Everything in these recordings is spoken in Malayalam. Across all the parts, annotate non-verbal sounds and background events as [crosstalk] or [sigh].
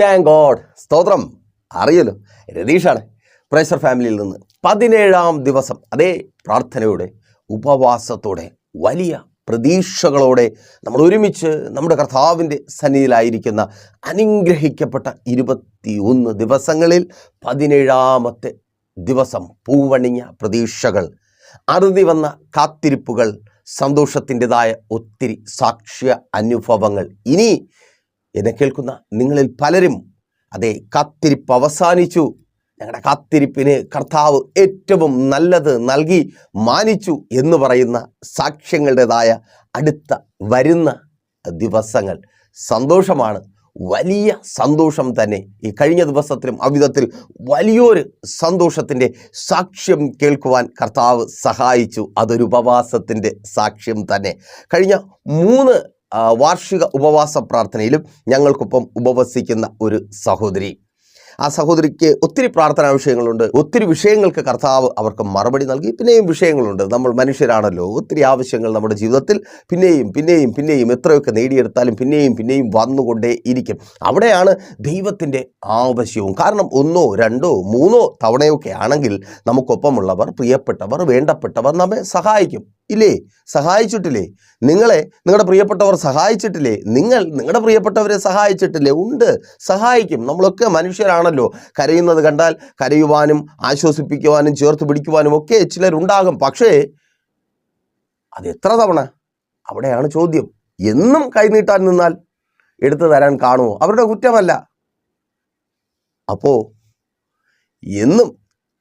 താങ്ക് ഗോഡ് സ്തോത്രം. അറിയല്ലോ. രതീഷാണ്. പ്രേഷർ ഫാമിലിയിൽ നിന്ന് പതിനേഴാം ദിവസം അതേ പ്രാർത്ഥനയോടെ ഉപവാസത്തോടെ വലിയ പ്രതീക്ഷകളോടെ നമ്മൾ ഒരുമിച്ച് നമ്മുടെ കർത്താവിന്റെ സന്നിധിയിലായിരിക്കുന്ന അനുഗ്രഹിക്കപ്പെട്ട ഇരുപത്തി ഒന്ന് ദിവസങ്ങളിൽ പതിനേഴാമത്തെ ദിവസം പൂവണിഞ്ഞ പ്രതീക്ഷകൾ അറുതി വന്ന കാത്തിരിപ്പുകൾ സന്തോഷത്തിന്റെതായ ഒത്തിരി സാക്ഷ്യ അനുഭവങ്ങൾ. ഇനി എന്നെ കേൾക്കുന്ന നിങ്ങളിൽ പലരും അതെ കാത്തിരിപ്പ് അവസാനിച്ചു. ഞങ്ങളുടെ കാത്തിരിപ്പിന് കർത്താവ് ഏറ്റവും നല്ലത് നൽകി മാനിച്ചു എന്ന് പറയുന്ന സാക്ഷ്യങ്ങളുടേതായ അടുത്ത വരുന്ന ദിവസങ്ങൾ. സന്തോഷമാണ്. വലിയ സന്തോഷം തന്നെ. ഈ കഴിഞ്ഞ ദിവസത്തിലും അവിധത്തിൽ വലിയൊരു സന്തോഷത്തിന്റെ സാക്ഷ്യം കേൾക്കുവാൻ കർത്താവ് സഹായിച്ചു. അതൊരു ഉപവാസത്തിന്റെ സാക്ഷ്യം തന്നെ. കഴിഞ്ഞ മൂന്ന് വാർഷിക ഉപവാസ പ്രാർത്ഥനയിലും ഞങ്ങൾക്കൊപ്പം ഉപവസിക്കുന്ന ഒരു സഹോദരി. ആ സഹോദരിക്ക് ഒത്തിരി പ്രാർത്ഥനാ വിഷയങ്ങളുണ്ട്. ഒത്തിരി വിഷയങ്ങൾക്ക് കർത്താവ് അവർക്ക് മറുപടി നൽകി. പിന്നെയും വിഷയങ്ങളുണ്ട്. നമ്മൾ മനുഷ്യരാണല്ലോ. ഒത്തിരി ആവശ്യങ്ങൾ നമ്മുടെ ജീവിതത്തിൽ പിന്നെയും പിന്നെയും പിന്നെയും എത്രയൊക്കെ നേടിയെടുത്താലും പിന്നെയും പിന്നെയും വന്നുകൊണ്ടേ ഇരിക്കും. അവിടെയാണ് ദൈവത്തിന്റെ ആവശ്യവും. കാരണം ഒന്നോ രണ്ടോ മൂന്നോ തവണയൊക്കെ ആണെങ്കിൽ നമുക്കൊപ്പമുള്ളവർ പ്രിയപ്പെട്ടവർ വേണ്ടപ്പെട്ടവർ നമ്മെ സഹായിക്കും. ഇല്ലേ സഹായിച്ചിട്ടില്ലേ? നിങ്ങളെ നിങ്ങളുടെ പ്രിയപ്പെട്ടവർ സഹായിച്ചിട്ടില്ലേ? നിങ്ങൾ നിങ്ങളുടെ പ്രിയപ്പെട്ടവരെ സഹായിച്ചിട്ടില്ലേ? ഉണ്ട്. സഹായിക്കും. നമ്മളൊക്കെ മനുഷ്യരാണല്ലോ. കരയുന്നത് കണ്ടാൽ കരയുവാനും ആശ്വസിപ്പിക്കുവാനും ചേർത്ത് പിടിക്കുവാനും ഒക്കെ ചിലരുണ്ടാകും. പക്ഷേ അത് എത്ര തവണ? അവിടെയാണ് ചോദ്യം. എന്നും കൈനീട്ടാൻ നിന്നാൽ എടുത്തു തരാൻ കാണുമോ? അവരുടെ കുറ്റമല്ല. അപ്പോ എന്നും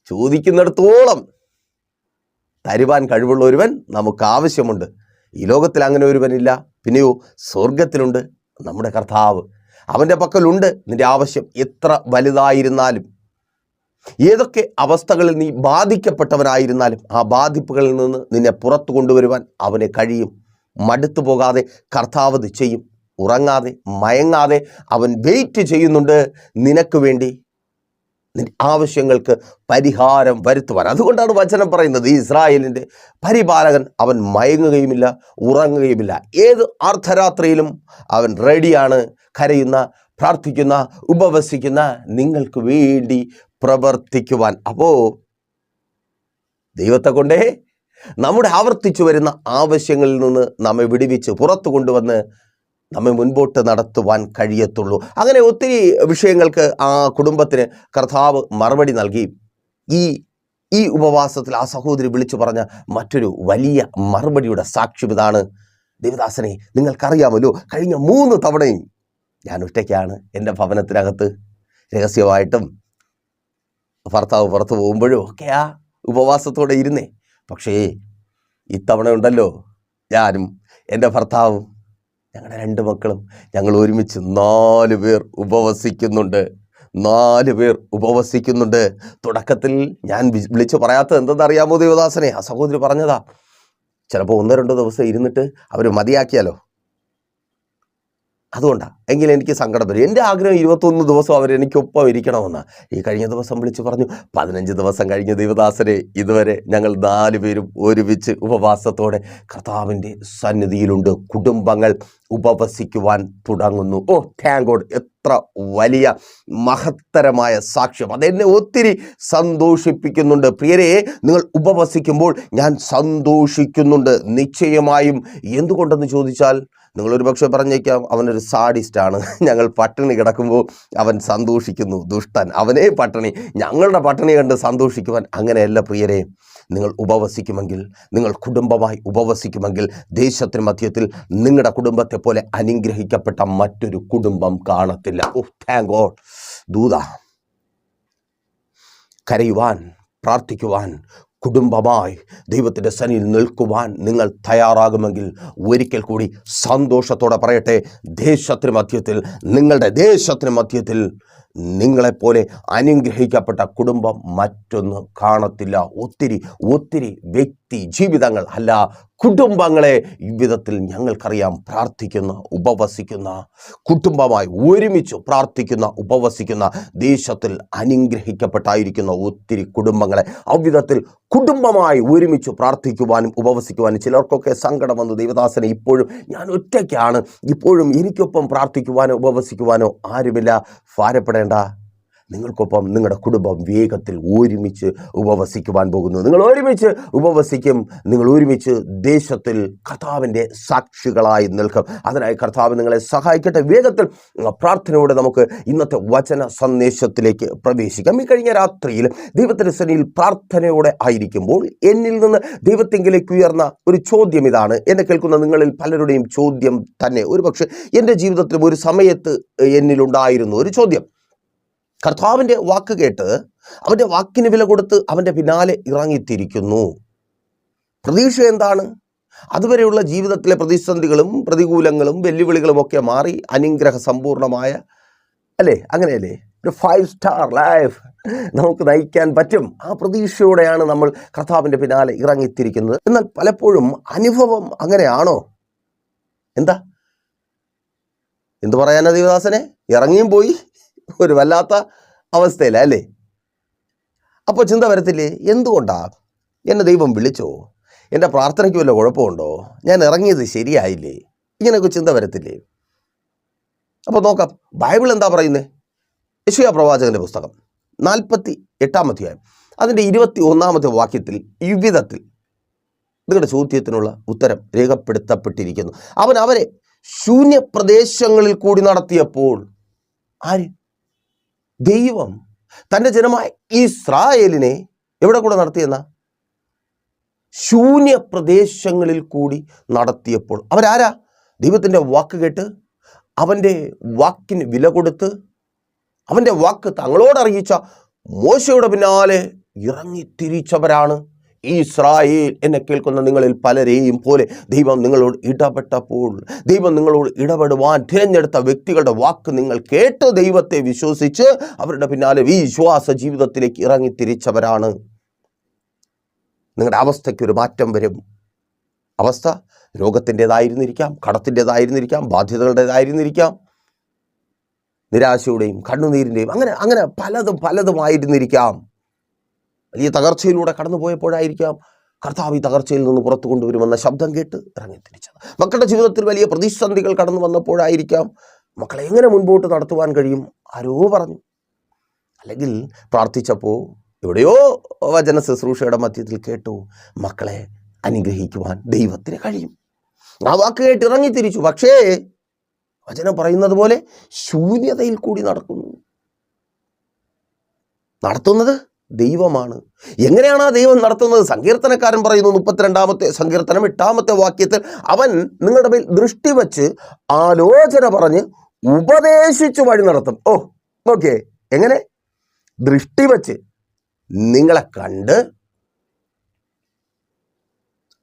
ചോദിക്കുന്നിടത്തോളം തരുവാൻ കഴിവുള്ള ഒരുവൻ നമുക്ക് ആവശ്യമുണ്ട് ഈ ലോകത്തിൽ അങ്ങനെ ഒരുവനില്ല. പിന്നെയോ സ്വർഗത്തിലുണ്ട് നമ്മുടെ കർത്താവ്. അവന്റെ പക്കലുണ്ട് നിന്റെ ആവശ്യം. എത്ര വലുതായിരുന്നാലും. ഏതൊക്കെ അവസ്ഥകളിൽ നീ ബാധിക്കപ്പെട്ടവനായിരുന്നാലും ആ ബാധിപ്പുകളിൽ നിന്ന് നിന്നെ പുറത്തു കൊണ്ടുവരുവാൻ അവനെ കഴിയും. മടുത്തു പോകാതെ കർത്താവ് ചെയ്യും. ഉറങ്ങാതെ മയങ്ങാതെ അവൻ വെയിറ്റ് ചെയ്യുന്നുണ്ട്. നിനക്ക് വേണ്ടി ആവശ്യങ്ങൾക്ക് പരിഹാരം വരുത്തുവാൻ. അതുകൊണ്ടാണ് വചനം പറയുന്നത് ഇസ്രായേലിന്റെ പരിപാലകൻ അവൻ മയങ്ങുകയുമില്ല ഉറങ്ങുകയുമില്ല. ഏത് അർദ്ധരാത്രിയിലും അവൻ റെഡിയാണ് കരയുന്ന പ്രാർത്ഥിക്കുന്ന ഉപവസിക്കുന്ന നിങ്ങൾക്ക് വേണ്ടി പ്രവർത്തിക്കുവാൻ. അപ്പോൾ ദൈവത്തെ കൊണ്ടേ നമ്മുടെ ആവർത്തിച്ചു വരുന്ന ആവശ്യങ്ങളിൽ നിന്ന് നമ്മെ വിടുവിച്ച് പുറത്തു കൊണ്ടുവന്ന് നമ്മെ മുൻപോട്ട് നടത്തുവാൻ കഴിയത്തുള്ളൂ. അങ്ങനെ ഒത്തിരി വിഷയങ്ങൾക്ക് ആ കുടുംബത്തിന് കർത്താവ് മറുപടി നൽകി. ഈ ഈ ഉപവാസത്തിൽ ആ സഹോദരി വിളിച്ചു പറഞ്ഞ മറ്റൊരു വലിയ മറുപടിയുടെ സാക്ഷ്യം ഇതാണ്. ദേവദാസനെ നിങ്ങൾക്കറിയാമല്ലോ കഴിഞ്ഞ മൂന്ന് തവണയും ഞാൻ ഒറ്റയ്ക്കാണ് എന്റെ ഭവനത്തിനകത്ത്. രഹസ്യമായിട്ടും ഭർത്താവ് പുറത്തു പോകുമ്പോഴും ഒക്കെ ആ ഉപവാസത്തോടെ ഇരുന്നേ. പക്ഷേ ഇത്തവണ ഉണ്ടല്ലോ ഞാനും എന്റെ ഭർത്താവും ഞങ്ങളുടെ രണ്ട് മക്കളും ഞങ്ങൾ ഒരുമിച്ച് നാല് പേർ ഉപവസിക്കുന്നുണ്ട്. നാല് പേർ ഉപവസിക്കുന്നുണ്ട്. തുടക്കത്തിൽ ഞാൻ വിളിച്ച് പറയാത്തത് എന്തെന്നറിയാമോ ദേവദാസനെ? ആ സഹോദരി പറഞ്ഞതാ ചിലപ്പോൾ ഒന്നോ രണ്ടോ ദിവസം ഇരുന്നിട്ട് അവർ മതിയാക്കിയാലോ? അതുകൊണ്ടാണ് എങ്കിൽ എനിക്ക് സങ്കടം വരും. എന്റെ ആഗ്രഹം ഇരുപത്തൊന്ന് ദിവസം അവർ എനിക്കൊപ്പം ഇരിക്കണമെന്നാണ് ഈ കഴിഞ്ഞ ദിവസം വിളിച്ചു പറഞ്ഞു പതിനഞ്ച് ദിവസം കഴിഞ്ഞ ദൈവദാസരെ ഇതുവരെ ഞങ്ങൾ നാല് പേരും ഒരുമിച്ച് ഉപവാസത്തോടെ കർത്താവിന്റെ സന്നിധിയിലുണ്ട്. കുടുംബങ്ങൾ ഉപവസിക്കുവാൻ തുടങ്ങുന്നു. ഓ താങ്ക് ഗോഡ് എത്ര വലിയ മഹത്തരമായ സാക്ഷ്യം. അതെന്നെ ഒത്തിരി സന്തോഷിപ്പിക്കുന്നുണ്ട്. പ്രിയരെ നിങ്ങൾ ഉപവസിക്കുമ്പോൾ ഞാൻ സന്തോഷിക്കുന്നുണ്ട്. നിശ്ചയമായും എന്തുകൊണ്ടെന്ന് ചോദിച്ചാൽ നിങ്ങളൊരു പക്ഷേ പറഞ്ഞേക്കാം അവനൊരു സാഡിസ്റ്റാണ്. [laughs] ഞങ്ങൾ പട്ടിണി കിടക്കുമ്പോൾ അവൻ സന്തോഷിക്കുന്നു. ദുഷ്ടൻ. അവനേ പട്ടിണി. ഞങ്ങളുടെ പട്ടിണി കണ്ട് സന്തോഷിക്കുവാൻ അങ്ങനെയല്ല പ്രിയരെ. നിങ്ങൾ ഉപവസിക്കുമെങ്കിൽ നിങ്ങൾ കുടുംബമായി ഉപവസിക്കുമെങ്കിൽ ദേശത്തിന് മധ്യത്തിൽ നിങ്ങളുടെ കുടുംബത്തെ പോലെ അനുഗ്രഹിക്കപ്പെട്ട മറ്റൊരു കുടുംബം കാണത്തില്ല. ഓ താങ്ക് ഗോഡ് ദൂത കരയുവാൻ പ്രാർത്ഥിക്കുവാൻ കുടുംബമായി ദൈവത്തിന്റെ സനിയിൽ നിൽക്കുവാൻ നിങ്ങൾ തയ്യാറാകുമെങ്കിൽ ഒരിക്കൽ കൂടി സന്തോഷത്തോടെ പറയട്ടെ ദേശത്തിന് മധ്യത്തിൽ നിങ്ങളുടെ ദേശത്തിന് മധ്യത്തിൽ നിങ്ങളെപ്പോലെ അനുഗ്രഹിക്കപ്പെട്ട കുടുംബം മറ്റൊന്ന് കാണത്തില്ല. ഒത്തിരി ഒത്തിരി വ്യക്തി ജീവിതങ്ങൾ അല്ല കുടുംബങ്ങളെ വിധത്തിൽ ഞങ്ങൾക്കറിയാം പ്രാർത്ഥിക്കുന്ന ഉപവസിക്കുന്ന കുടുംബമായി ഒരുമിച്ച് പ്രാർത്ഥിക്കുന്ന ഉപവസിക്കുന്ന ദേശത്തിൽ അനുഗ്രഹിക്കപ്പെട്ടായിരിക്കുന്ന ഒത്തിരി കുടുംബങ്ങളെ അവിധത്തിൽ കുടുംബമായി ഒരുമിച്ച് പ്രാർത്ഥിക്കുവാനും ഉപവസിക്കുവാനും ചിലർക്കൊക്കെ സങ്കടം വന്നു. ദേവദാസനെ ഇപ്പോഴും ഞാൻ ഒറ്റയ്ക്കാണ്. ഇപ്പോഴും എനിക്കൊപ്പം പ്രാർത്ഥിക്കുവാനോ ഉപവസിക്കുവാനോ ആരുമില്ല. ഭാരപ്പെടേണ്ട. നിങ്ങൾക്കൊപ്പം നിങ്ങളുടെ കുടുംബം വേഗത്തിൽ ഒരുമിച്ച് ഉപവസിക്കുവാൻ പോകുന്നു. നിങ്ങൾ ഒരുമിച്ച് ഉപവസിക്കും. നിങ്ങൾ ഒരുമിച്ച് ദേശത്തിൽ കർത്താവിന്റെ സാക്ഷികളായി നിൽക്കും. അതിനായി കർത്താവ് നിങ്ങളെ സഹായിക്കട്ടെ. വേഗത്തിൽ പ്രാർത്ഥനയോടെ നമുക്ക് ഇന്നത്തെ വചന സന്ദേശത്തിലേക്ക് പ്രവേശിക്കാം. ഈ കഴിഞ്ഞ രാത്രിയിൽ ദൈവത്തിന്റെ സനിയിൽ പ്രാർത്ഥനയോടെ ആയിരിക്കുമ്പോൾ എന്നിൽ നിന്ന് ദൈവത്തെങ്കിലേക്ക് ഉയർന്ന ഒരു ചോദ്യം ഇതാണ്. എന്നെ കേൾക്കുന്ന നിങ്ങളിൽ പലരുടെയും ചോദ്യം തന്നെ. ഒരുപക്ഷെ എന്റെ ജീവിതത്തിലും ഒരു സമയത്ത് എന്നിലുണ്ടായിരുന്നു ഒരു ചോദ്യം. കർത്താവിന്റെ വാക്ക് കേട്ട് അവന്റെ വാക്കിന് വില കൊടുത്ത് അവന്റെ പിന്നാലെ ഇറങ്ങിത്തിരിക്കുന്നു. പ്രതീക്ഷ എന്താണ്? അതുവരെയുള്ള ജീവിതത്തിലെ പ്രതിസന്ധികളും പ്രതികൂലങ്ങളും വെല്ലുവിളികളും ഒക്കെ മാറി അനുഗ്രഹ സമ്പൂർണമായ അല്ലേ? അങ്ങനെയല്ലേ? ഒരു ഫൈവ് സ്റ്റാർ ലൈഫ് നമുക്ക് നയിക്കാൻ പറ്റും. ആ പ്രതീക്ഷയോടെയാണ് നമ്മൾ കർത്താവിന്റെ പിന്നാലെ ഇറങ്ങിത്തിരിക്കുന്നത്. എന്നാൽ പലപ്പോഴും അനുഭവം അങ്ങനെയാണോ? എന്താ? എന്തു പറയാനാ ദേവദാസനെ? ഇറങ്ങിയും പോയി. ഒരു വല്ലാത്ത അവസ്ഥയില അല്ലേ? അപ്പോൾ ചിന്ത വരത്തില്ലേ? എന്തുകൊണ്ടാ? എന്നെ ദൈവം വിളിച്ചോ? എന്റെ പ്രാർത്ഥനയ്ക്ക് വല്ല കുഴപ്പമുണ്ടോ? ഞാൻ ഇറങ്ങിയത് ശരിയായില്ലേ? ഇങ്ങനെയൊക്കെ ചിന്ത വരത്തില്ലേ? അപ്പോൾ നോക്കാം ബൈബിൾ എന്താ പറയുന്നത് യശുയ പ്രവാചകന്റെ പുസ്തകം നാൽപ്പത്തി എട്ടാം അധ്യായം. അതിന്റെ ഇരുപത്തി ഒന്നാമത്തെ വാക്യത്തിൽ ഇവിധത്തിൽ നിങ്ങളുടെ ചോദ്യത്തിനുള്ള ഉത്തരം രേഖപ്പെടുത്തപ്പെട്ടിരിക്കുന്നു. അവൻ അവരെ ശൂന്യപ്രദേശങ്ങളിൽ കൂടി നടത്തിയപ്പോൾ ആര്? ദൈവം തന്റെ ജനമായ ഇസ്രായേലിനെ എവിടെ കൂടെ നടത്തിയെന്ന ശൂന്യ പ്രദേശങ്ങളിൽ കൂടി നടത്തിയപ്പോൾ. അവരാരാ? ദൈവത്തിന്റെ വാക്ക് കേട്ട് അവന്റെ വാക്കിന് വില കൊടുത്ത് അവന്റെ വാക്ക് തങ്ങളോട് അറിയിച്ച മോശയുടെ പിന്നാലെ ഇറങ്ങിത്തിരിച്ചവരാണ്. ഈ ഇസ്രായേൽ എന്നെ കേൾക്കുന്ന നിങ്ങളിൽ പലരെയും പോലെ ദൈവം നിങ്ങളോട് ഇടപെട്ടപ്പോൾ ദൈവം നിങ്ങളോട് ഇടപെടുവാൻ തിരഞ്ഞെടുത്ത വ്യക്തികളുടെ വാക്ക് നിങ്ങൾ കേട്ട് ദൈവത്തെ വിശ്വസിച്ച് അവരുടെ പിന്നാലെ വിശ്വാസ ജീവിതത്തിലേക്ക് ഇറങ്ങി തിരിച്ചവരാണ്. നിങ്ങളുടെ അവസ്ഥയ്ക്ക് ഒരു മാറ്റം വരും. അവസ്ഥ രോഗത്തിന്റെതായിരുന്നിരിക്കാം കടത്തിന്റെതായിരുന്നിരിക്കാം ബാധ്യതകളുടേതായിരുന്നിരിക്കാം നിരാശയുടെയും കണ്ണുനീരിന്റെയും അങ്ങനെ അങ്ങനെ പലതും പലതുമായിരുന്നിരിക്കാം. വലിയ തകർച്ചയിലൂടെ കടന്നുപോയപ്പോഴായിരിക്കാം കർത്താവ് ഈ തകർച്ചയിൽ നിന്ന് പുറത്തു കൊണ്ടുവരുമെന്ന ശബ്ദം കേട്ട് ഇറങ്ങി തിരിച്ചത്. മക്കളുടെ ജീവിതത്തിൽ വലിയ പ്രതിസന്ധികൾ കടന്നു വന്നപ്പോഴായിരിക്കാം മക്കളെ എങ്ങനെ മുൻപോട്ട് നടത്തുവാൻ കഴിയും? ആരോ പറഞ്ഞു. അല്ലെങ്കിൽ പ്രാർത്ഥിച്ചപ്പോൾ എവിടെയോ വചന ശുശ്രൂഷയുടെ മധ്യത്തിൽ കേട്ടു മക്കളെ അനുഗ്രഹിക്കുവാൻ ദൈവത്തിന് കഴിയും. ആ വാക്ക് കേട്ട് ഇറങ്ങിത്തിരിച്ചു പക്ഷേ വചനം പറയുന്നത് പോലെ ശൂന്യതയിൽ കൂടി നടക്കുന്നു. നടത്തുന്നത് ദൈവമാണ്. എങ്ങനെയാണ് ആ ദൈവം നടത്തുന്നത്? സങ്കീർത്തനക്കാരൻ പറയുന്നു മുപ്പത്തിരണ്ടാമത്തെ സങ്കീർത്തനം എട്ടാമത്തെ വാക്യത്തിൽ അവൻ നിങ്ങളുടെ മേൽ ദൃഷ്ടി വച്ച് ആലോചന പറഞ്ഞ് ഉപദേശിച്ച് വഴി നടത്തും. ഓ ഓക്കെ എങ്ങനെ? ദൃഷ്ടി വച്ച് നിങ്ങളെ കണ്ട്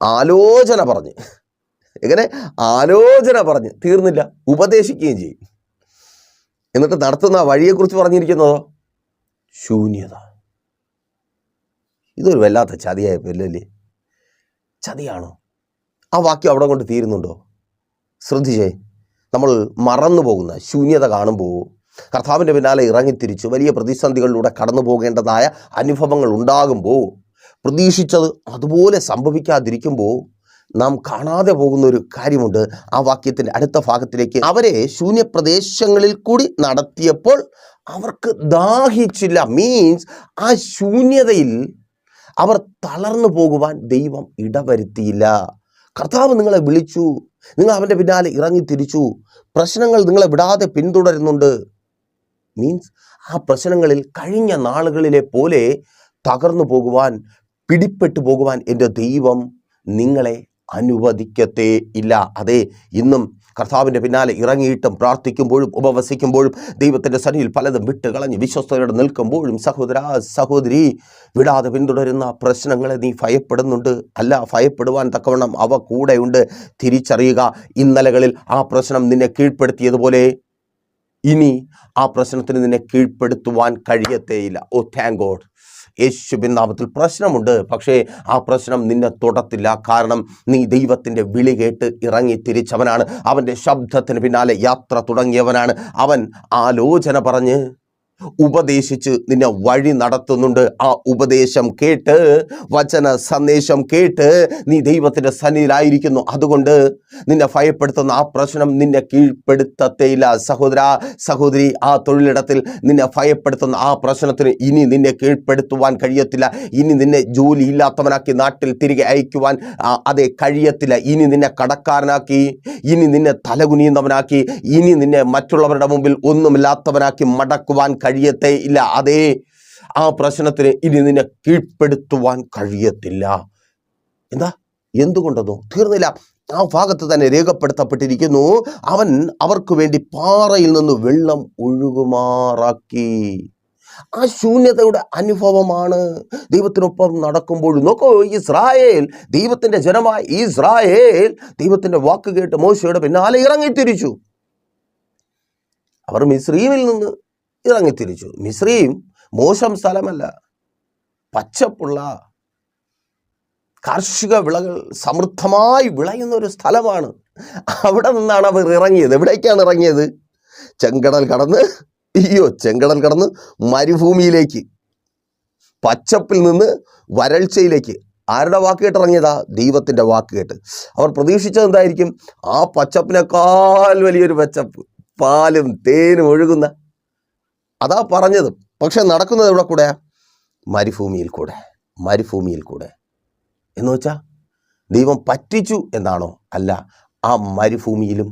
ആലോചന പറഞ്ഞ്. എങ്ങനെ? ആലോചന പറഞ്ഞ്. തീർന്നില്ല. ഉപദേശിക്കുകയും ചെയ്യും. എന്നിട്ട് നടത്തുന്ന വഴിയെക്കുറിച്ച് പറഞ്ഞിരിക്കുന്നതോ? ശൂന്യത. ഇതൊരു വല്ലാത്ത ചതിയായ പേരല്ലേ ചതിയാണോ? ആ വാക്യം അവിടെ കൊണ്ട് തീരുന്നുണ്ടോ? ശ്രദ്ധിച്ചേ. നമ്മൾ മറന്നു പോകുന്ന ശൂന്യത കാണുമ്പോൾ കർത്താവിന്റെ പിന്നാലെ ഇറങ്ങിത്തിരിച്ച് വലിയ പ്രതിസന്ധികളിലൂടെ കടന്നു പോകേണ്ടതായ അനുഭവങ്ങൾ ഉണ്ടാകുമ്പോൾ പ്രതീക്ഷിച്ചത് അതുപോലെ സംഭവിക്കാതിരിക്കുമ്പോൾ നാം കാണാതെ പോകുന്ന ഒരു കാര്യമുണ്ട്. ആ വാക്യത്തിന്റെ അടുത്ത ഭാഗത്തിലേക്ക് അവരെ ശൂന്യപ്രദേശങ്ങളിൽ കൂടി നടത്തിയപ്പോൾ അവർക്ക് ദാഹിച്ചില്ല. മീൻസ് ആ ശൂന്യതയിൽ അവർ തളർന്നു പോകുവാൻ ദൈവം ഇടവരുത്തിയില്ല. കർത്താവ് നിങ്ങളെ വിളിച്ചു. നിങ്ങൾ അവന്റെ പിന്നാലെ ഇറങ്ങി തിരിച്ചു. പ്രശ്നങ്ങൾ നിങ്ങളെ വിടാതെ പിന്തുടരുന്നുണ്ട്. മീൻസ് ആ പ്രശ്നങ്ങളിൽ കഴിഞ്ഞ നാളുകളിലെ പോലെ തകർന്നു പോകുവാൻ പിടിപ്പെട്ടു പോകുവാൻ എന്റെ ദൈവം നിങ്ങളെ അനുവദിക്കത്തേ ഇല്ല. അതെ ഇന്നും കർത്താവിന്റെ പിന്നാലെ ഇറങ്ങിയിട്ടും പ്രാർത്ഥിക്കുമ്പോഴും ഉപവസിക്കുമ്പോഴും ദൈവത്തിന്റെ സന്നിയിൽ പലതും വിട്ട് കളഞ്ഞ് വിശ്വസ്തയോടെ നിൽക്കുമ്പോഴും സഹോദര സഹോദരി വിടാതെ പിന്തുടരുന്ന പ്രശ്നങ്ങളെ നീ ഭയപ്പെടുന്നുണ്ട്. അല്ല ഭയപ്പെടുവാൻ തക്കവണ്ണം അവ കൂടെയുണ്ട്. തിരിച്ചറിയുക ഇന്നലകളിൽ ആ പ്രശ്നം നിന്നെ കീഴ്പ്പെടുത്തിയതുപോലെ ഇനി ആ പ്രശ്നത്തിന് നിന്നെ കീഴ്പ്പെടുത്തുവാൻ കഴിയത്തേയില്ല. ഓ താങ്ക് ഗോഡ് യേശുബിൻ നാമത്തിൽ പ്രശ്നമുണ്ട്. പക്ഷേ ആ പ്രശ്നം നിന്നെ തൊടത്തില്ല. കാരണം നീ ദൈവത്തിന്റെ വിളി കേട്ട് ഇറങ്ങി തിരിച്ചവനാണ്. അവന്റെ ശബ്ദത്തിന് പിന്നാലെ യാത്ര തുടങ്ങിയവനാണ്. അവൻ ആലോചന പറഞ്ഞ് ഉപദേശിച്ച് നിന്നെ വഴി നടത്തുന്നുണ്ട്. ആ ഉപദേശം കേട്ട് വചന സന്ദേശം കേട്ട് നീ ദൈവത്തിന്റെ സന്നിധിയിലായിരിക്കുന്നു. അതുകൊണ്ട് നിന്നെ ഭയപ്പെടുത്തുന്ന ആ പ്രശ്നം നിന്നെ കീഴ്പ്പെടുത്തത്തേയില്ല. സഹോദര സഹോദരി ആ തൊഴിലിടത്തിൽ നിന്നെ ഭയപ്പെടുത്തുന്ന ആ പ്രശ്നത്തിന് ഇനി നിന്നെ കീഴ്പ്പെടുത്തുവാൻ കഴിയത്തില്ല. ഇനി നിന്നെ ജോലി ഇല്ലാത്തവനാക്കി നാട്ടിൽ തിരികെ അയക്കുവാൻ അതെ കഴിയത്തില്ല. ഇനി നിന്നെ കടക്കാരനാക്കി ഇനി നിന്നെ തലകുനിയുന്നവനാക്കി ഇനി നിന്നെ മറ്റുള്ളവരുടെ മുമ്പിൽ ഒന്നുമില്ലാത്തവനാക്കി മടക്കുവാൻ കഴിയത്തേ ഇല്ല. അതേ ആ പ്രശ്നത്തിന് ഇനി നിന്നെ കീഴ്പ്പെടുത്തുവാൻ കഴിയത്തില്ല. എന്താ? എന്തുകൊണ്ടെന്നോ തീർന്നില്ല. ആ ഭാഗത്ത് തന്നെ രേഖപ്പെടുത്തപ്പെട്ടിരിക്കുന്നു. അവൻ അവർക്ക് വേണ്ടി പാറയിൽ നിന്ന് വെള്ളം ഒഴുകുമാറാക്കി. ആ ശൂന്യതയുടെ അനുഭവമാണ്. ദൈവത്തിനൊപ്പം നടക്കുമ്പോൾ നോക്കോ ഇസ്രായേൽ ദൈവത്തിന്റെ ജനമായ ഇസ്രായേൽ ദൈവത്തിന്റെ വാക്ക് കേട്ട് മോശയുടെ പിന്നാലെ ഇറങ്ങിത്തിരിച്ചു. അവർ മിസ്രീമിൽ നിന്ന് ഇറങ്ങിത്തിരിച്ചു മിശ്രയും മോശം സ്ഥലമല്ല. പച്ചപ്പുള്ള കാർഷിക വിളകൾ സമൃദ്ധമായി വിളയുന്ന ഒരു സ്ഥലമാണ്. അവിടെ നിന്നാണ് അവർ ഇറങ്ങിയത്. എവിടേക്കാണ് ഇറങ്ങിയത്? ചെങ്കടൽ കടന്ന് അയ്യോ ചെങ്കടൽ കടന്ന് മരുഭൂമിയിലേക്ക്. പച്ചപ്പിൽ നിന്ന് വരൾച്ചയിലേക്ക്. ആരുടെ വാക്ക് കേട്ട് ഇറങ്ങിയതാ? ദൈവത്തിന്റെ വാക്ക് കേട്ട്. അവർ പ്രതീക്ഷിച്ചത് എന്തായിരിക്കും? ആ പച്ചപ്പിനേക്കാൾ വലിയൊരു പച്ചപ്പ്. പാലും തേനും ഒഴുകുന്ന അതാ പറഞ്ഞത്. പക്ഷെ നടക്കുന്നത് എവിടെ കൂടെ? മരുഭൂമിയിൽ കൂടെ. മരുഭൂമിയിൽ കൂടെ. എന്ന് വെച്ചാൽ ദൈവം പറ്റിച്ചു എന്നാണോ? അല്ല ആ മരുഭൂമിയിലും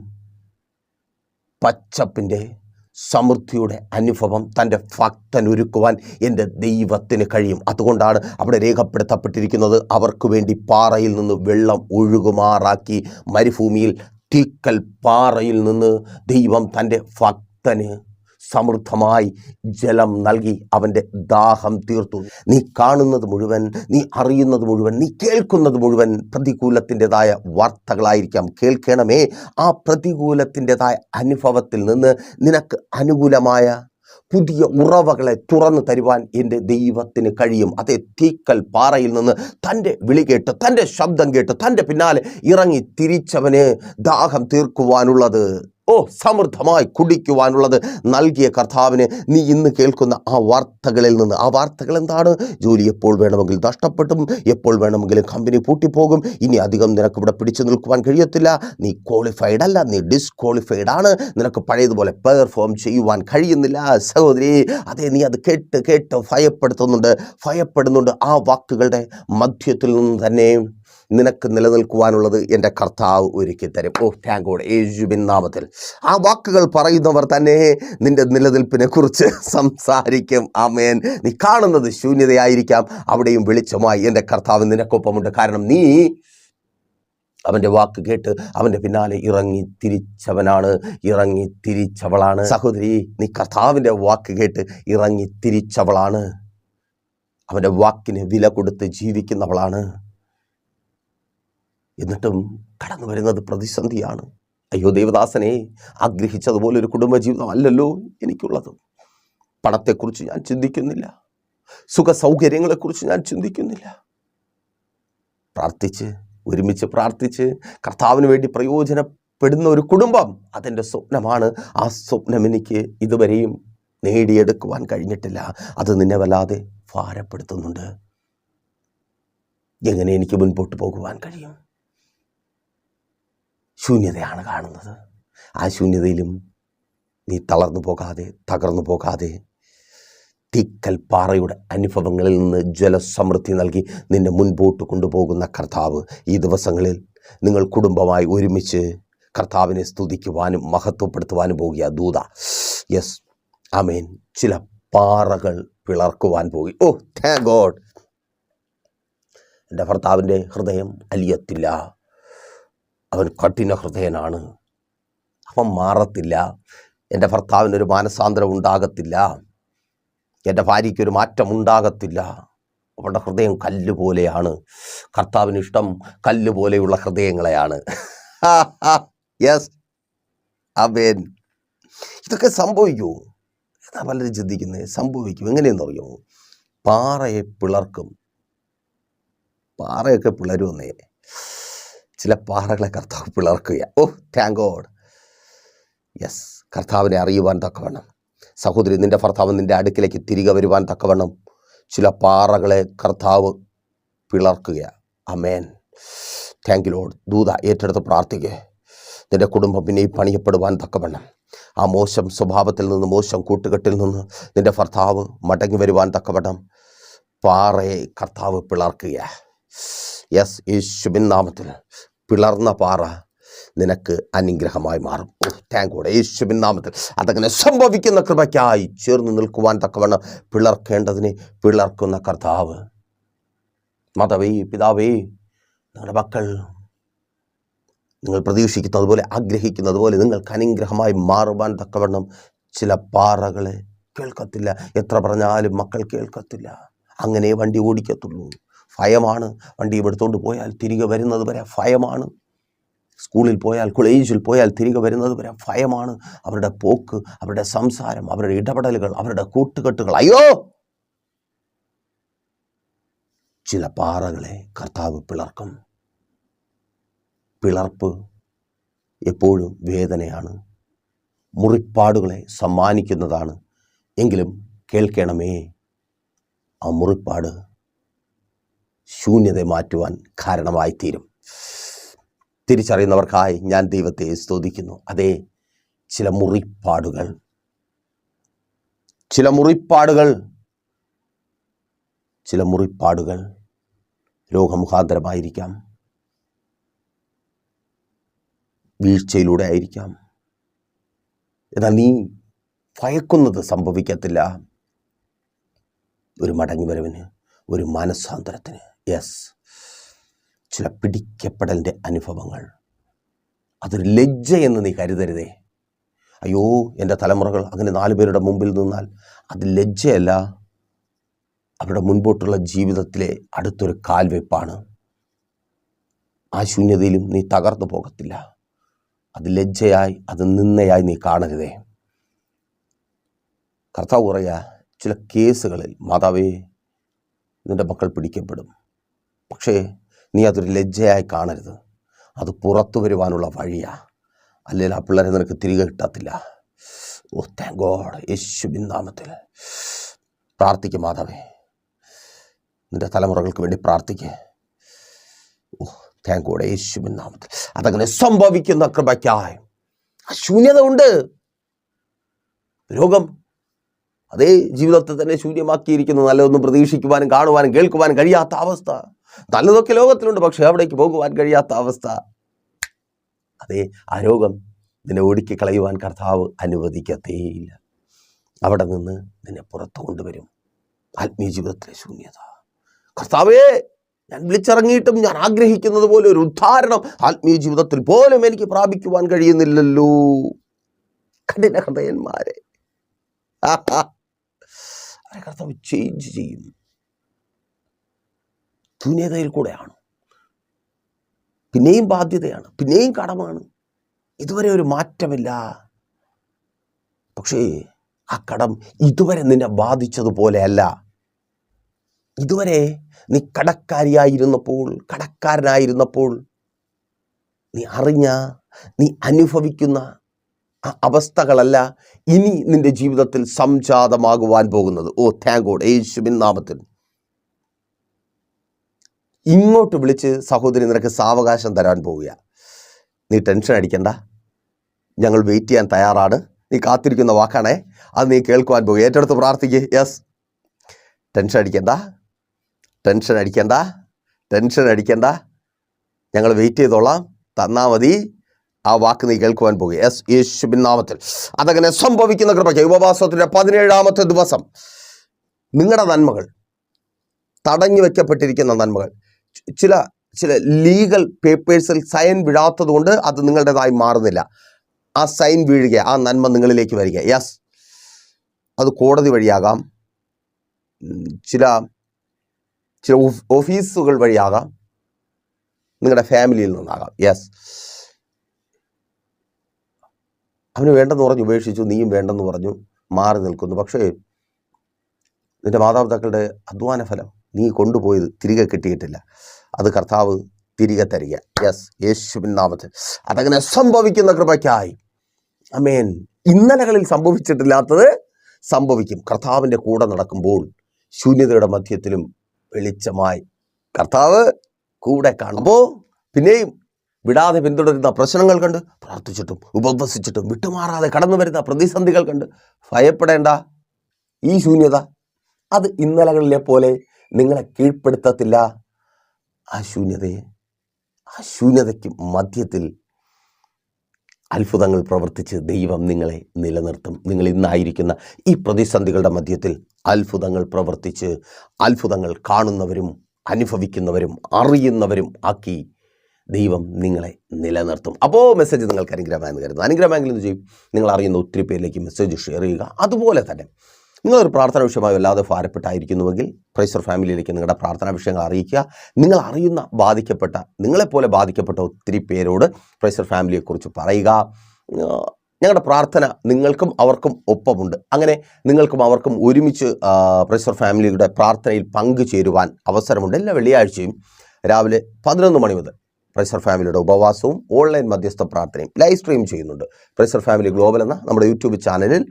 പച്ചപ്പിന്റെ സമൃദ്ധിയുടെ അനുഭവം തന്റെ ഭക്തൻ ഒരുക്കുവാൻ എന്റെ ദൈവത്തിന് കഴിയും. അതുകൊണ്ടാണ് അവിടെ രേഖപ്പെടുത്തപ്പെട്ടിരിക്കുന്നത് അവർക്ക് വേണ്ടി പാറയിൽ നിന്ന് വെള്ളം ഒഴുകുമാറാക്കി മരുഭൂമിയിൽ തീക്കൽ പാറയിൽ നിന്ന് ദൈവം തന്റെ ഭക്തന് സമൃദ്ധമായി ജലം നൽകി അവന്റെ ദാഹം തീർത്തു. നീ കാണുന്നത് മുഴുവൻ നീ അറിയുന്നത് മുഴുവൻ നീ കേൾക്കുന്നത് മുഴുവൻ പ്രതികൂലത്തിന്റെതായ വാർത്തകളായിരിക്കാം. കേൾക്കണമേ ആ പ്രതികൂലത്തിന്റെതായ അനുഭവത്തിൽ നിന്ന് നിനക്ക് അനുകൂലമായ പുതിയ ഉറവകളെ തുറന്നു തരുവാൻ എന്റെ ദൈവത്തിന് കഴിയും. അതേ തീക്കൽ പാറയിൽ നിന്ന് തന്റെ വിളി കേട്ട് തന്റെ ശബ്ദം കേട്ട് തന്റെ പിന്നാലെ ഇറങ്ങി തിരിച്ചവന് ദാഹം തീർക്കുവാനുള്ളത് ഓ സമൃദ്ധമായി കുടിക്കുവാനുള്ളത് നൽകിയ കർത്താവിന് നീ ഇന്ന് കേൾക്കുന്ന ആ വാർത്തകളിൽ നിന്ന്. ആ വാർത്തകൾ എന്താണ്? ജോലി എപ്പോൾ വേണമെങ്കിൽ നഷ്ടപ്പെട്ടും എപ്പോൾ വേണമെങ്കിലും കമ്പനി പൂട്ടിപ്പോകും ഇനി അധികം നിനക്ക് ഇവിടെ പിടിച്ചു നിൽക്കുവാൻ കഴിയത്തില്ല. നീ ക്വാളിഫൈഡ് അല്ല നീ ഡിസ്ക്വാളിഫൈഡ് ആണ്. നിനക്ക് പഴയതുപോലെ പെർഫോം ചെയ്യുവാൻ കഴിയുന്നില്ല. സഹോദരി അതെ നീ അത് കേട്ട് കേട്ട് ഭയപ്പെടുത്തുന്നുണ്ട്. ഭയപ്പെടുന്നുണ്ട് ആ വാക്കുകളുടെ മധ്യത്തിൽ നിന്ന് തന്നെ. നിനക്ക് നിലനിൽക്കുവാനുള്ളത് എന്റെ കർത്താവ് ഒരുക്കി തരും. ഓ താങ്ക് ഗോഡ് യേശുബിൻ നാമത്തിൽ. ആ വാക്കുകൾ പറയുന്നവർ തന്നെ നിന്റെ നിലനിൽപ്പിനെ കുറിച്ച് [laughs] സംസാരിക്കും. ആമേൻ. നീ കാണുന്നത് ശൂന്യതയായിരിക്കാം. അവിടെയും വെളിച്ചമായി എന്റെ കർത്താവ് നിനക്കൊപ്പമുണ്ട്. കാരണം നീ അവന്റെ വാക്ക് കേട്ട് അവന്റെ പിന്നാലെ ഇറങ്ങി തിരിച്ചവനാണ്. ഇറങ്ങി തിരിച്ചവളാണ്. സഹോദരി നീ കർത്താവിന്റെ വാക്ക് കേട്ട് ഇറങ്ങി തിരിച്ചവളാണ്. അവന്റെ വാക്കിന് വില കൊടുത്ത് ജീവിക്കുന്നവളാണ്. എന്നിട്ടും കടന്നു വരുന്നത് പ്രതിസന്ധിയാണ്. അയ്യോ ദേവദാസനെ ആഗ്രഹിച്ചതുപോലെ ഒരു കുടുംബജീവിതം അല്ലല്ലോ എനിക്കുള്ളത്. പണത്തെക്കുറിച്ച് ഞാൻ ചിന്തിക്കുന്നില്ല. സുഖ സൗകര്യങ്ങളെക്കുറിച്ച് ഞാൻ ചിന്തിക്കുന്നില്ല. പ്രാർത്ഥിച്ച് ഒരുമിച്ച് പ്രാർത്ഥിച്ച് കർത്താവിന് വേണ്ടി പ്രയോജനപ്പെടുന്ന ഒരു കുടുംബം അതിന്റെ സ്വപ്നമാണ്. ആ സ്വപ്നം എനിക്ക് ഇതുവരെയും നേടിയെടുക്കുവാൻ കഴിഞ്ഞിട്ടില്ല. അത് നിന്നെ വല്ലാതെ ഭാരപ്പെടുത്തുന്നുണ്ട്. എങ്ങനെ എനിക്ക് മുൻപോട്ട് പോകുവാൻ കഴിയും? ശൂന്യതയാണ് കാണുന്നത്. ആ ശൂന്യതയിലും നീ തളർന്നു പോകാതെ തകർന്നു പോകാതെ തിക്കൽപ്പാറയുടെ പാറയുടെ അനുഭവങ്ങളിൽ നിന്ന് ജലസമൃദ്ധി നൽകി നിന്നെ മുൻപോട്ട് കൊണ്ടുപോകുന്ന കർത്താവ് ഈ ദിവസങ്ങളിൽ നിങ്ങൾ കുടുംബമായി ഒരുമിച്ച് കർത്താവിനെ സ്തുതിക്കുവാനും മഹത്വപ്പെടുത്തുവാനും പോകുക. ദൂത യെസ് അമേൻ ചില പാറകൾ പിളർക്കുവാൻ പോയി ഓ താങ്ക് ഗോഡ് എന്റെ ഭർത്താവിന്റെ ഹൃദയം അലിയത്തില്ല. അവൻ കഠിന ഹൃദയനാണ്. അവൻ മാറത്തില്ല. എന്റെ ഭർത്താവിനൊരു മാനസാന്തരം ഉണ്ടാകത്തില്ല. എന്റെ ഭാര്യയ്ക്കൊരു മാറ്റം ഉണ്ടാകത്തില്ല. അവളുടെ ഹൃദയം കല്ല് പോലെയാണ്. കർത്താവിന് ഇഷ്ടം കല്ല് പോലെയുള്ള ഹൃദയങ്ങളെയാണ്. [laughs] യെസ് അബേൻ ഇതൊക്കെ സംഭവിക്കൂ. എന്നാ പലരും ചിന്തിക്കുന്നത് സംഭവിക്കും. എങ്ങനെയെന്ന് അറിയുമോ? പാറയെ പിളർക്കും. പാറയൊക്കെ പിളരുമെന്നേ. ചില പാറകളെ കർത്താവ് പിളർക്കുക ഓ താങ്ക് ഗോഡ് യെസ് കർത്താവിനെ അറിയുവാൻ തക്കവണ്ണം. സഹോദരി നിന്റെ ഭർത്താവ് നിന്റെ അടുക്കിലേക്ക് തിരികെ വരുവാൻ തക്കവണ്ണം ചില പാറകളെ കർത്താവ് പിളർക്കുക അമേൻ താങ്ക് ലോഡ് ദൂത ഏറ്റെടുത്ത് പ്രാർത്ഥിക്കുക നിന്റെ കുടുംബം പിന്നെയും പണിയപ്പെടുവാൻ തക്കവണ്ണം. ആ മോശം സ്വഭാവത്തിൽ നിന്ന് മോശം കൂട്ടുകെട്ടിൽ നിന്ന് നിന്റെ ഭർത്താവ് മടങ്ങി വരുവാൻ തക്കവണ്ണം പാറയെ കർത്താവ് പിളർക്കുക യെസ് യേശുബിൻ നാമത്തിൽ പിളർന്ന പാറ നിനക്ക് അനുഗ്രഹമായി മാറും. താങ്ക് ഗോഡ് യേശുബിൻ നാമത്തിൽ അതങ്ങനെ സംഭവിക്കുന്ന കൃപയ്ക്കായി ചേർന്ന് നിൽക്കുവാൻ തക്കവണ്ണം പിളർക്കേണ്ടതിനെ പിളർക്കുന്ന കർത്താവ്. മാതാവേ പിതാവേ നിങ്ങളുടെ മക്കൾ നിങ്ങൾ പ്രതീക്ഷിക്കുന്നത് പോലെ ആഗ്രഹിക്കുന്നത് പോലെ നിങ്ങൾക്ക് അനുഗ്രഹമായി മാറുവാൻ തക്കവണ്ണം ചില പാറകളെ കേൾക്കത്തില്ല. എത്ര പറഞ്ഞാലും മക്കൾ കേൾക്കത്തില്ല. അങ്ങനെ വണ്ടി ഓടിക്കത്തുള്ളൂ. ഭയമാണ് വണ്ടി എടുത്തുകൊണ്ട് പോയാൽ തിരികെ വരുന്നത് വരെ ഭയമാണ് സ്കൂളിൽ പോയാൽ കോളേജിൽ പോയാൽ തിരികെ വരുന്നത് വരെ ഭയമാണ് അവരുടെ പോക്ക് അവരുടെ സംസാരം അവരുടെ ഇടപെടലുകൾ അവരുടെ കൂട്ടുകെട്ടുകൾ. അയ്യോ! ചില പാറകളെ കർത്താവ് പിളർക്കും. പിളർപ്പ് എപ്പോഴും വേദനയാണ്. മുറിപ്പാടുകളെ സമ്മാനിക്കുന്നതാണ്. എങ്കിലും കേൾക്കണമേ ആ മുറിപ്പാട് ശൂന്യത മാറ്റുവാൻ കാരണമായി തീരും തിരിച്ചറിയുന്നവർക്കായി ഞാൻ ദൈവത്തെ സ്തുതിക്കുന്നു. അതേ ചില മുറിപ്പാടുകൾ. ചില മുറിപ്പാടുകൾ. ചില മുറിപ്പാടുകൾ രോഗമുഖാന്തരമായിരിക്കാം. വീഴ്ചയിലൂടെ ആയിരിക്കാം. എന്നാൽ നീ ഭയക്കുന്നത് സംഭവിക്കത്തില്ല. ഒരു മടങ്ങി വരവിന് ഒരു മനസ്സാന്തരത്തിന് യെസ് ചില പിടിക്കപ്പെടലിന്റെ അനുഭവങ്ങൾ. അതൊരു ലജ്ജ എന്ന് നീ കരുതരുതേ. അയ്യോ എന്റെ തലമുറകൾ അങ്ങനെ നാല് പേരുടെ മുമ്പിൽ നിന്നാൽ അത് ലജ്ജയല്ല. അവരുടെ മുൻപോട്ടുള്ള ജീവിതത്തിലെ അടുത്തൊരു കാൽവെപ്പാണ്. ആ ശൂന്യതയിലും നീ തകർന്നു പോകത്തില്ല. അത് ലജ്ജയായി അത് നിന്നയായി നീ കാണരുതേ. കർത്താവ് പറയുക ചില കേസുകളിൽ മാതാവേ നിന്റെ മക്കൾ പിടിക്കപ്പെടും. പക്ഷേ നീ അതൊരു ലജ്ജയായി കാണരുത്. അത് പുറത്തു വരുവാനുള്ള വഴിയാണ് അല്ലെങ്കിൽ ആ പിള്ളേരെ നിനക്ക് തിരികെ കിട്ടത്തില്ല. ഓ താങ്ക് ഗോഡ് യേശുബിൻ നാമത്തിൽ. പ്രാർത്ഥിക്കും മാതാവേ. നിന്റെ തലമുറകൾക്ക് വേണ്ടി പ്രാർത്ഥിക്കേ. ഓ താങ്ക് ഗോഡ് യേശുബിൻ നാമത്തിൽ. അതങ്ങനെ സംഭവിക്കുന്ന കൃപയ്ക്കായി. ശൂന്യത ഉണ്ട്. രോഗം അതേ ജീവിതത്തെ തന്നെ ശൂന്യമാക്കിയിരിക്കുന്നു. നല്ലതൊന്നും പ്രതീക്ഷിക്കുവാനും കാണുവാനും കേൾക്കുവാനും കഴിയാത്ത അവസ്ഥ. നല്ലതൊക്കെ ലോകത്തിലുണ്ട് പക്ഷെ അവിടേക്ക് പോകുവാൻ കഴിയാത്ത അവസ്ഥ. അതേ ആ രോഗം നിന്നെ ഒടുക്കി കളയുവാൻ കർത്താവ് അനുവദിക്കത്തേയില്ല. അവിടെ നിന്ന് നിന്നെ പുറത്തു കൊണ്ടുവരും. ആത്മീയ ജീവിതത്തിലെ ശൂന്യത. കർത്താവേ ഞാൻ വിളിച്ചിറങ്ങിയിട്ടും ഞാൻ ആഗ്രഹിക്കുന്നത് പോലെ ഒരു ഉദ്ധാരണം ആത്മീയ ജീവിതത്തിൽ പോലും എനിക്ക് പ്രാപിക്കുവാൻ കഴിയുന്നില്ലല്ലോ. കഠിന ഹൃദയന്മാരെ. കർത്താവ് ചേഞ്ച് ചെയ്യും ശൂന്യതയിൽ കൂടെയാണ് പിന്നെയും ബാധ്യതയാണ്. പിന്നെയും കടമാണ് ഇതുവരെ ഒരു മാറ്റമില്ല. പക്ഷേ ആ കടം ഇതുവരെ നിന്നെ ബാധിച്ചതുപോലെയല്ല. ഇതുവരെ നീ കടക്കാരിയായിരുന്നപ്പോൾ കടക്കാരനായിരുന്നപ്പോൾ നീ അറിഞ്ഞ നീ അനുഭവിക്കുന്ന ആ അവസ്ഥകളല്ല ഇനി നിന്റെ ജീവിതത്തിൽ സംജാതമാകുവാൻ പോകുന്നത്. ഓ താങ്ക് ഗോഡ് യേശുവിൻ നാമത്തിൽ. ഇങ്ങോട്ട് വിളിച്ച് സഹോദരി നിനക്ക് സാവകാശം തരാൻ പോവുക നീ ടെൻഷൻ അടിക്കണ്ട. ഞങ്ങൾ വെയിറ്റ് ചെയ്യാൻ തയ്യാറാണ്. നീ കാത്തിരിക്കുന്ന വാക്കാണേ. അത് നീ കേൾക്കുവാൻ പോകുക ഏറ്റെടുത്ത് പ്രാർത്ഥിക്കുക യെസ് ടെൻഷൻ അടിക്കണ്ട. ടെൻഷൻ അടിക്കണ്ട. ടെൻഷൻ അടിക്കണ്ട. ഞങ്ങൾ വെയിറ്റ് ചെയ്തോളാം. തന്നാൽ മതി. ആ വാക്ക് നീ കേൾക്കുവാൻ പോകുക യെസ് യേശുബിൻ നാമത്തിൽ. അതങ്ങനെ സംഭവിക്കുന്ന കൃപയ്ക്ക് ഉപവാസത്തിന്റെ പതിനേഴാമത്തെ ദിവസം നിങ്ങളുടെ നന്മകൾ തടഞ്ഞു വെക്കപ്പെട്ടിരിക്കുന്ന നന്മകൾ ചില ചില ലീഗൽ പേപ്പേഴ്സിൽ സൈൻ വിടാത്തത് കൊണ്ട് അത് നിങ്ങളുടേതായി മാറുന്നില്ല. ആ സൈൻ വീഴുക ആ നന്മ നിങ്ങളിലേക്ക് വരിക. യെസ് അത് കോടതി വഴിയാകാം. ചില ചില ഓഫീസുകൾ വഴിയാകാം. നിങ്ങളുടെ ഫാമിലിയിൽ നിന്നാകാം. യെസ് അവന് വേണ്ടെന്ന് പറഞ്ഞു ഉപേക്ഷിച്ചു. നീയും വേണ്ടെന്ന് പറഞ്ഞു. മാറി നിൽക്കുന്നു. പക്ഷേ നിന്റെ മാതാപിതാക്കളുടെ അധ്വാന ഫലം നീ കൊണ്ടുപോയത് തിരികെ കിട്ടിയിട്ടില്ല. അത് കർത്താവ് തിരികെ തരിക. യെസ് യേശുവിൻ നാമത്തിൽ. അതങ്ങനെ സംഭവിക്കുന്ന കൃപയ്ക്കായി. അമേൻ ഇന്നലകളിൽ സംഭവിച്ചിട്ടില്ലാത്തത് സംഭവിക്കും. കർത്താവിന്റെ കൂടെ നടക്കുമ്പോൾ ശൂന്യതയുടെ മധ്യത്തിലും വെളിച്ചമായി കർത്താവ് കൂടെ കാണുമ്പോൾ പിന്നെയും വിടാതെ പിന്തുടരുന്ന പ്രശ്നങ്ങൾ കണ്ട് പ്രാർത്ഥിച്ചിട്ടും ഉപവസിച്ചിട്ടും വിട്ടുമാറാതെ കടന്നു വരുന്ന പ്രതിസന്ധികൾ കണ്ട് ഭയപ്പെടേണ്ട ഈ ശൂന്യത. അത് ഇന്നലകളിലെ പോലെ നിങ്ങളെ കീഴ്പ്പെടുത്തത്തില്ല. ആ ശൂന്യതയെ ആ ശൂന്യതയ്ക്ക് മധ്യത്തിൽ അത്ഭുതങ്ങൾ പ്രവർത്തിച്ച് ദൈവം നിങ്ങളെ നിലനിർത്തും. നിങ്ങൾ ഇന്നായിരിക്കുന്ന ഈ പ്രതിസന്ധികളുടെ മധ്യത്തിൽ അത്ഭുതങ്ങൾ പ്രവർത്തിച്ച് അത്ഭുതങ്ങൾ കാണുന്നവരും അനുഭവിക്കുന്നവരും അറിയുന്നവരും ആക്കി ദൈവം നിങ്ങളെ നിലനിർത്തും. അപ്പോൾ മെസ്സേജ് നിങ്ങൾക്ക് അനുഗ്രഹമായെന്ന് കരുതുന്നു. അനുഗ്രഹമെങ്കിൽ എന്ത് ചെയ്യും നിങ്ങൾ അറിയുന്ന ഒത്തിരി പേരിലേക്ക് മെസ്സേജ് ഷെയർ ചെയ്യുക. അതുപോലെ തന്നെ നിങ്ങളൊരു പ്രാർത്ഥന വിഷയമായി വല്ലാതെ ഭാരപ്പെട്ടായിരിക്കുന്നുവെങ്കിൽ പ്രൈസർ ഫാമിലിയിലേക്ക് നിങ്ങളുടെ പ്രാർത്ഥനാ വിഷയങ്ങൾ അറിയിക്കുക. നിങ്ങൾ അറിയുന്ന ബാധിക്കപ്പെട്ട നിങ്ങളെപ്പോലെ ബാധിക്കപ്പെട്ട ഒത്തിരി പേരോട് പ്രൈസർ ഫാമിലിയെക്കുറിച്ച് പറയുക. ഞങ്ങളുടെ പ്രാർത്ഥന നിങ്ങൾക്കും അവർക്കും ഒപ്പമുണ്ട്. അങ്ങനെ നിങ്ങൾക്കും അവർക്കും ഒരുമിച്ച് പ്രൈസർ ഫാമിലിയുടെ പ്രാർത്ഥനയിൽ പങ്കുചേരുവാൻ അവസരമുണ്ട്. എല്ലാ വെള്ളിയാഴ്ചയും രാവിലെ പതിനൊന്ന് മണി മുതൽ പ്രൈസർ ഫാമിലിയുടെ ഉപവാസവും ഓൺലൈൻ മധ്യസ്ഥ പ്രാർത്ഥനയും ലൈവ് സ്ട്രീം ചെയ്യുന്നുണ്ട്. പ്രൈസർ ഫാമിലി ഗ്ലോബൽ എന്ന നമ്മുടെ യൂട്യൂബ് ചാനലിൽ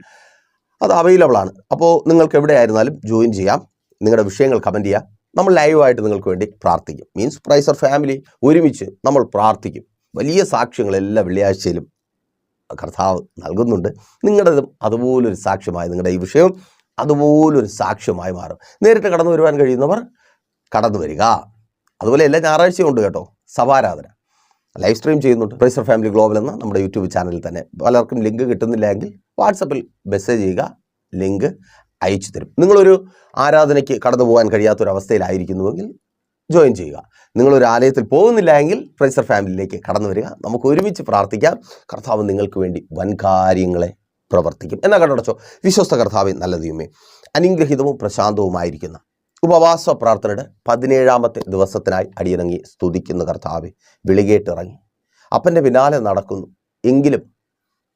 അത് അവൈലബിൾ ആണ്. അപ്പോൾ നിങ്ങൾക്ക് എവിടെയായിരുന്നാലും ജോയിൻ ചെയ്യാം. നിങ്ങളുടെ വിഷയങ്ങൾ കമന്റ് ചെയ്യാം. നമ്മൾ ലൈവായിട്ട് നിങ്ങൾക്ക് വേണ്ടി പ്രാർത്ഥിക്കും. മീൻസ് പ്രൈസർ ഫാമിലി ഒരുമിച്ച് നമ്മൾ പ്രാർത്ഥിക്കും. വലിയ സാക്ഷ്യങ്ങൾ എല്ലാ വെള്ളിയാഴ്ചയിലും കർത്താവ് നൽകുന്നുണ്ട്. നിങ്ങളുടേതും അതുപോലൊരു സാക്ഷ്യമായി നിങ്ങളുടെ ഈ വിഷയം അതുപോലൊരു സാക്ഷ്യമായി മാറും. നേരിട്ട് കടന്നു വരുവാൻ കഴിയുന്നവർ കടന്നു വരിക. അതുപോലെ എല്ലാ ഞായറാഴ്ചയും ഉണ്ട് കേട്ടോ. സഭാരാധന. ലൈവ് സ്ട്രീം ചെയ്യുന്നുണ്ട്. പ്രൈസർ ഫാമിലി ഗ്ലോബൽ എന്ന നമ്മുടെ യൂട്യൂബ് ചാനലിൽ തന്നെ. പലർക്കും ലിങ്ക് കിട്ടുന്നില്ലെങ്കിൽ വാട്സപ്പിൽ മെസ്സേജ് ചെയ്യുക. ലിങ്ക് അയച്ചു തരും. നിങ്ങളൊരു ആരാധനയ്ക്ക് കടന്നു പോകാൻ കഴിയാത്തൊരവസ്ഥയിലായിരിക്കുന്നുവെങ്കിൽ ജോയിൻ ചെയ്യുക. നിങ്ങളൊരു ആലയത്തിൽ പോകുന്നില്ല എങ്കിൽ പ്രൈസർ ഫാമിലിയിലേക്ക് കടന്നു വരിക. നമുക്ക് ഒരുമിച്ച് പ്രാർത്ഥിക്കാം. കർത്താവ് നിങ്ങൾക്ക് വേണ്ടി വൻ കാര്യങ്ങളെ പ്രവർത്തിക്കും. എന്നാ കണ്ടടച്ചോ വിശ്വസ്ത കർത്താവ് നല്ല ദൈവമേ. അനുഗ്രഹിതവും പ്രശാന്തവുമായിരിക്കുന്ന ഉപവാസ പ്രാർത്ഥനയുടെ പതിനേഴാമത്തെ ദിവസത്തിനായി അടിയിറങ്ങി സ്തുതിക്കുന്ന കർത്താവ്. വിളികേട്ടിറങ്ങി. അപ്പന്റെ പിന്നാലെ നടക്കുന്നു. എങ്കിലും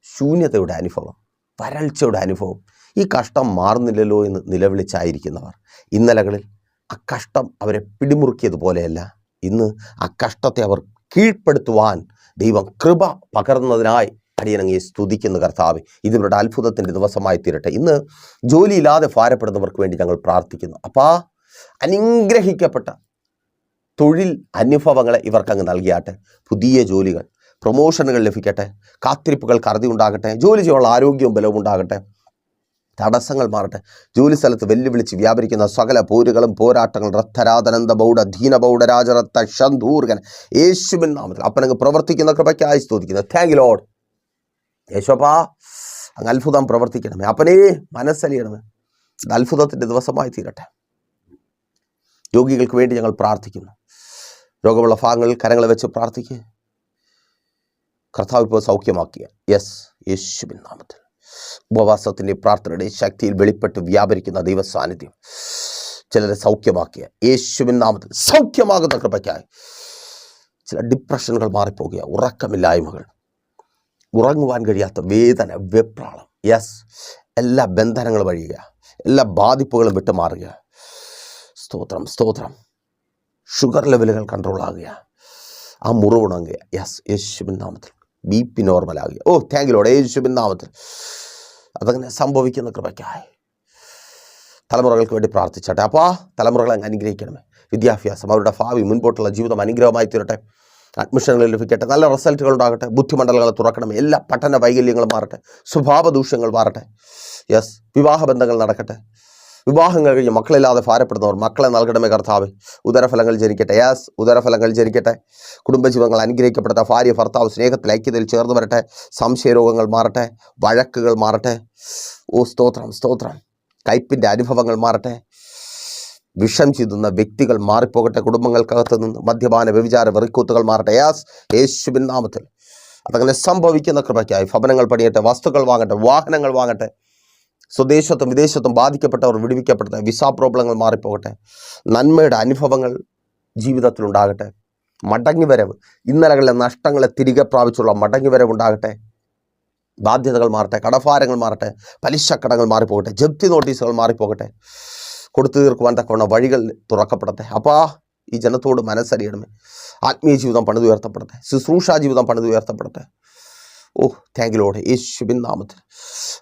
ശൂന്യതയുടെ അനുഭവം വരൾച്ചയുടെ അനുഭവം ഈ കഷ്ടം മാറുന്നില്ലല്ലോ എന്ന് നിലവിളിച്ചായിരിക്കുന്നവർ ഇന്നലകളിൽ ആ കഷ്ടം അവരെ പിടിമുറുക്കിയതുപോലെയല്ല ഇന്ന് ആ കഷ്ടത്തെ അവർ കീഴ്പ്പെടുത്തുവാൻ ദൈവം കൃപ പകർന്നതിനായി അടിയനങ്ങി സ്തുതിക്കുന്ന കർത്താവ് ഇതിവരുടെ അത്ഭുതത്തിന്റെ ദിവസമായി തീരട്ടെ. ഇന്ന് ജോലിയില്ലാതെ ഭാരപ്പെടുന്നവർക്ക് വേണ്ടി ഞങ്ങൾ പ്രാർത്ഥിക്കുന്നു. അപ്പാ അനുഗ്രഹിക്കപ്പെട്ട തൊഴിൽ അനുഭവങ്ങളെ ഇവർക്കങ്ങ് നൽകിയാട്ടെ. പുതിയ ജോലികൾ പ്രൊമോഷനുകൾ ലഭിക്കട്ടെ. കാത്തിരിപ്പുകൾക്ക് കറുതി ഉണ്ടാകട്ടെ. ജോലി ചെയ്യാനുള്ള ആരോഗ്യവും ബലവും ഉണ്ടാകട്ടെ. തടസ്സങ്ങൾ മാറട്ടെ. ജോലി സ്ഥലത്ത് വെല്ലുവിളിച്ച് വ്യാപരിക്കുന്ന സകല പോരുകളും പോരാട്ടങ്ങൾ റത്തരാതനന്ദ ബൗഡ ധീനബൗഡ രാജറത്ത ഷന്തൂർഗൻ യേശുവിൻ നാമത്തിൽ. അപ്പനങ്ങ് പ്രവർത്തിക്കുന്ന കൃപയ്ക്കായി സ്തുതിക്കുന്നു. താങ്ക് ലോഡ് യേശോപ്പാ അങ്ങ് അത്ഭുതം പ്രവർത്തിക്കണമേ. അപ്പനേ മനസ്സലിയണമേ. ഇത് അത്ഭുതത്തിന്റെ ദിവസമായി തീരട്ടെ. രോഗികൾക്ക് വേണ്ടി ഞങ്ങൾ പ്രാർത്ഥിക്കുന്നു. രോഗമുള്ള ഭാഗങ്ങളിൽ കരങ്ങളെ വെച്ച് പ്രാർത്ഥിക്കുക കർത്താവ് ഇപ്പോൾ സൗഖ്യമാക്കിയ. യെസ് യേശുവിൻ നാമത്തിൽ. ഉപവാസത്തിന്റെ പ്രാർത്ഥനയുടെ ശക്തിയിൽ വെളിപ്പെട്ട് വ്യാപരിക്കുന്ന ദൈവ സാന്നിധ്യം ചിലരെ സൗഖ്യമാക്കിയ. യേശുവിൻ നാമത്തിൽ സൗഖ്യമാകുന്ന കൃപയ്ക്കായി ചില ഡിപ്രഷനുകൾ മാറിപ്പോകുക ഉറക്കമില്ലായ്മകൾ. ഉറങ്ങുവാൻ കഴിയാത്ത വേദന വെപ്രാളം. യെസ് എല്ലാ ബന്ധനങ്ങളും വഴിയുക. എല്ലാ ബാധിപ്പുകളും വിട്ടുമാറുക. സ്തോത്രം സ്തോത്രം. ഷുഗർ ലെവലുകൾ കൺട്രോൾ ആകുക. ആ മുറിവുണങ്ങുക യെസ് യേശുബിൻ നാമത്തിൽ. ബി പി നോർമലാകുക ഓ താങ്ക് ലോഡ് യേശുബിൻ നാമത്തിൽ. അതങ്ങനെ സംഭവിക്കുന്ന കൃപയ്ക്കായി. തലമുറകൾക്ക് വേണ്ടി പ്രാർത്ഥിച്ചട്ടെ. അപ്പോൾ തലമുറകളെ അങ്ങ് അനുഗ്രഹിക്കണമേ. വിദ്യാഭ്യാസം അവരുടെ ഭാവി മുൻപോട്ടുള്ള ജീവിതം അനുഗ്രഹമായി തീരട്ടെ അഡ്മിഷനുകൾ ലഭിക്കട്ടെ നല്ല റിസൾട്ടുകൾ ഉണ്ടാകട്ടെ. ബുദ്ധിമണ്ഡലങ്ങൾ തുറക്കണം എല്ലാ പഠന വൈകല്യങ്ങളും മാറട്ടെ. സ്വഭാവ ദൂഷ്യങ്ങൾ മാറട്ടെ. യെസ് വിവാഹബന്ധങ്ങൾ നടക്കട്ടെ. വിവാഹങ്ങൾ കഴിഞ്ഞ് മക്കളില്ലാതെ ഭാരപ്പെടുന്നവർ മക്കളെ നൽകണമേ കർത്താവ്. ഉദരഫലങ്ങൾ ജനിക്കട്ടെ. യാസ് ഉദരഫലങ്ങൾ ജനിക്കട്ടെ. കുടുംബജീവങ്ങൾ അനുഗ്രഹിക്കപ്പെടട്ടെ. ഭാര്യ ഭർത്താവ് സ്നേഹത്തിൽ ഐക്യതയിൽ ചേർന്ന് വരട്ടെ. സംശയരോഗങ്ങൾ മാറട്ടെ. വഴക്കുകൾ മാറട്ടെ. ഓ സ്തോത്രം സ്തോത്രം. കയ്പിന്റെ അനുഭവങ്ങൾ മാറട്ടെ. വിഷം ചിതുന്ന വ്യക്തികൾ മാറിപ്പോകട്ടെ കുടുംബങ്ങൾക്കകത്ത് നിന്ന് മദ്യപാന വ്യഭിചാര വെറിക്കൂത്തുകൾ മാറട്ടെ. യാസ് യേശുബിൻ നാമത്തിൽ. അതങ്ങനെ സംഭവിക്കുന്ന കൃപയ്ക്കായി ഭവനങ്ങൾ പണിയട്ടെ വസ്തുക്കൾ വാങ്ങട്ടെ വാഹനങ്ങൾ വാങ്ങട്ടെ. സ്വദേശത്തും വിദേശത്തും ബാധിക്കപ്പെട്ടവർ വിടുവിക്കപ്പെടട്ടെ വിസ പ്രോബ്ലങ്ങൾ മാറിപ്പോകട്ടെ. നന്മയുടെ അനുഭവങ്ങൾ ജീവിതത്തിലുണ്ടാകട്ടെ മടങ്ങിവരവ് ഇന്നലകളിലെ നഷ്ടങ്ങളെ തിരികെ പ്രാപിച്ചുള്ള മടങ്ങിവരവ് ഉണ്ടാകട്ടെ. ബാധ്യതകൾ മാറട്ടെ കടഭാരങ്ങൾ മാറട്ടെ പലിശക്കടങ്ങൾ മാറിപ്പോകട്ടെ ജപ്തി നോട്ടീസുകൾ മാറിപ്പോകട്ടെ. കൊടുത്തു തീർക്കുവാൻ തക്കവണ്ണം വഴികൾ തുറക്കപ്പെടട്ടെ. അപ്പാ ഈ ജനത്തോട് മനസ്സറിയണമേ ആത്മീയ ജീവിതം പണിതുയർത്തപ്പെടട്ടെ. ശുശ്രൂഷാ ജീവിതം പണിതുയർത്തപ്പെടട്ടെ. ഓ താങ്ക് ലോഡ് യേശുബിൻ നാമത്തിൽ.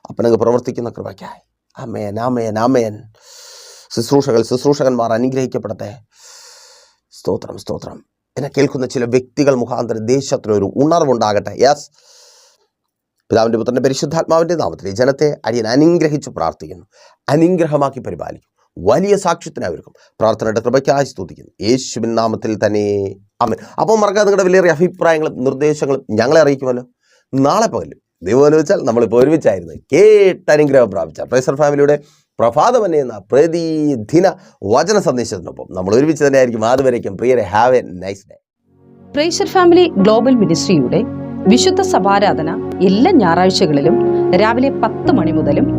അപ്പനങ്ങ് പ്രവർത്തിക്കുന്ന കൃപയ്ക്കായി. അമേൻ അമേൻ അമേൻ ശുശ്രൂഷകൾ ശുശ്രൂഷകന്മാർ അനുഗ്രഹിക്കപ്പെടട്ടെ. സ്തോത്രം സ്തോത്രം. എന്നെ കേൾക്കുന്ന ചില വ്യക്തികൾ മുഖാന്തരം ദേശത്തിനൊരു ഉണർവുണ്ടാകട്ടെ. യെസ് പിതാവിന്റെ പുത്രന്റെ പരിശുദ്ധാത്മാവിന്റെ നാമത്തിൽ ജനത്തെ അടിയൻ അനുഗ്രഹിച്ച് പ്രാർത്ഥിക്കുന്നു. അനുഗ്രഹമാക്കി പരിപാലിക്കും. വലിയ സാക്ഷ്യത്തിനായിരിക്കും. പ്രാർത്ഥനയുടെ കൃപയ്ക്കായി സ്തുതിക്കുന്നു. യേശുവിൻ നാമത്തിൽ തന്നെ അമ്മൻ അപ്പോൾ മറക്കാതെ നിങ്ങളുടെ വലിയ അഭിപ്രായങ്ങളും നിർദ്ദേശങ്ങളും ഞങ്ങളെ അറിയിക്കുമല്ലോ. നാളെ പകലും ദൈവം അനുവദിച്ചാൽ നമ്മളിപ്പോൾ ഒരുമിച്ചായിരുന്നു. കേട്ടനുഗ്രഹം പ്രാപിച്ച പ്രൈസർ ഫാമിലിയുടെ പ്രഭാതം എന്ന പ്രതിദിന വചന സന്ദേശത്തിനൊപ്പം നമ്മൾ ഒരുമിച്ച് തന്നെ ആയിരിക്കും അതുവരേക്കും പ്രിയരെ have a nice day praiser family global മിനിസ്ട്രിയുടെ വിശുദ്ധ സഭാരാധന എല്ലാ ഞായറാഴ്ചകളിലും രാവിലെ പത്ത് മണി മുതലും